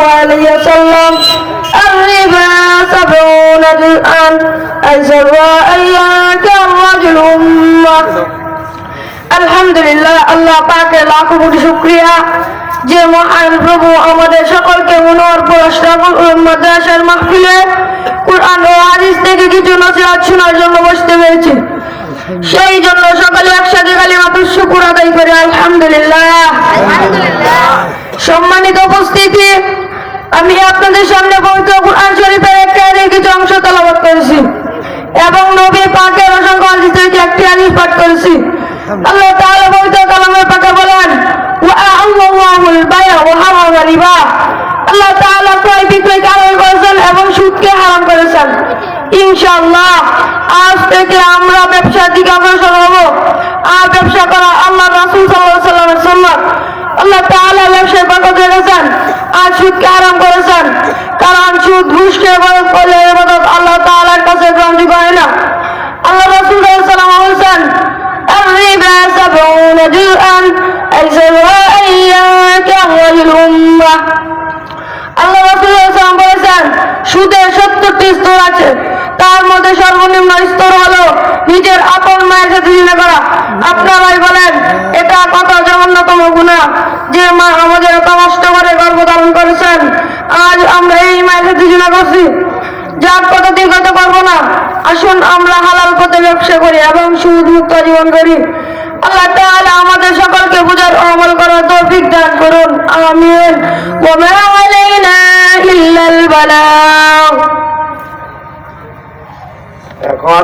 وسلم الربا سبعون جزءا أيسر أن ينكى الرجل أمه আলহামদুলিল্লাহ আল্লাহ পাকের লাখো কোটি শুক্রিয়া যে মহান প্রভু আমাদের সকলকে মনোহর পুরস্কার মাদ্রাসার মাহফিলে কোরআন ও হাদিস থেকে কিছু নসিহত শোনার জন্য বসতে পেরেছি সেই জন্য সকালে একসাথে খালি মাত্র শুকুর আদায় করে আলহামদুলিল্লাহ সম্মানিত উপস্থিতি আমি আপনাদের সামনে পবিত্র কোরআন শরীফের একটি কিছু অংশ তেলাওয়াত করেছি এবং নবী পাকের অসংখ্য হাদিস থেকে একটি হাদিস পাঠ করেছি। আল্লাহ তাআলা পবিত্র কালামের পাকে বলেন আল্লাহ তাআলা ক্রয় বিক্রয়কে হালাল করেছেন এবং সুদকে হারাম করেছেন। ইনশাআল্লাহ, আজ থেকে আমরা ব্যবসার দিকে অগ্রসর হব। আর ব্যবসা করা আল্লাহ রাসূল আলাইহি সাল্লামের সুন্নাত। আল্লাহ তাআলা ব্যবসায় বরকত রেখেছেন আর সুদকে হারাম করেছেন কারণ সুদ ঘুষকে বরকত করলে ইবাদত আল্লাহ তাআলার কাছে গ্রহণযোগ্য হয় না আল্লাহ রাসূল সাল্লাল্লাহু আলাইহি সাল্লাম বলেছেন الربا سبعون جزءا أيسرها أن ينكر الأمة আল্লাহ রাসূল সাল্লাল্লাহু বলেছেন সুদের সত্তরটি স্তর আছে তার মধ্যে সর্বনিম্ন স্তর হলো নিজের আপন মায়ের সাথে জিনা করা আপনারাই বলেন এটা কত জঘন্যতম গুনাহ যে মা আমাদের কষ্ট করে গর্ভধারণ করেছেন আজ আমরা এই মায়ের সাথে জিনা করছি যার কথা দীর্ঘত করব না আসুন আমরা হালাল পথে ব্যবসা করি এবং সুদ মুক্ত জীবন করি। আল্লাহ তাআলা আমাদের সকলকে বুঝার অমল করার তৌফিক দান করুন আমিন। এখন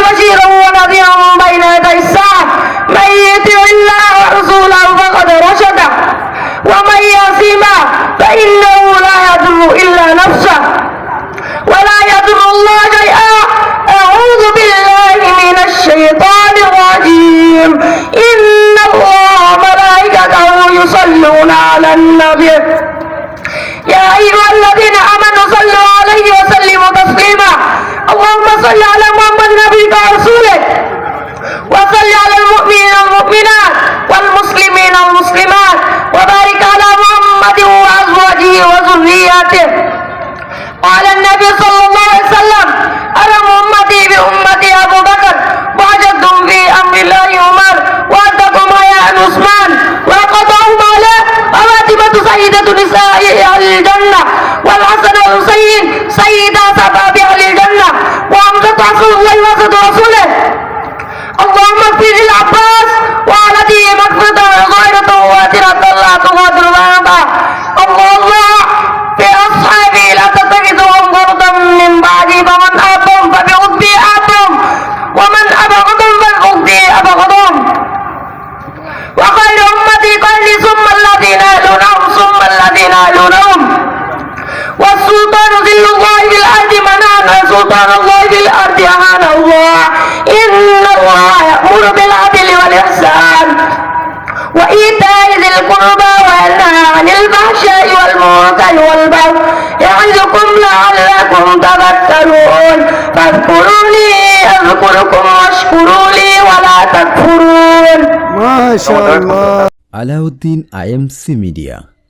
بشيرا ونذيرا بين يدي الساعة. من يطع الله ورسوله فقد رشد. ومن يعصما فإنه لا يضر إلا نفسه. ولا يضر الله شيئا. أعوذ بالله من الشيطان الرجيم. إن الله وملائكته يصلون على النبي. يا أيها الذين وذرياته قال النبي صلى الله عليه وسلم أنا أمتي بأمتي أبو بكر وأجدهم في أمر الله عمر وأتقوا يا عثمان وقضاهم على فاطمة سيدة نساء أهل الجنة والحسن والحسين سيدا شباب أهل الجنة. وحمزة رسول الله وسط رسوله اللهم اغفر للعباس وعلته مغفرة ثم الذين يلونهم والسلطان ذل الله في الأرض من أنا سلطان الله في الأرض أهان الله إن الله يأمر بالعدل والإحسان وإيتاء ذي القربى وينهى عن الفحشاء والمنكر والبغي يعظكم لعلكم تذكرون فاذكروني أذكركم واشكروا لي ولا تكفرون মাশাআল্লাহ আলাউদ্দিন আইএমসি মিডিয়া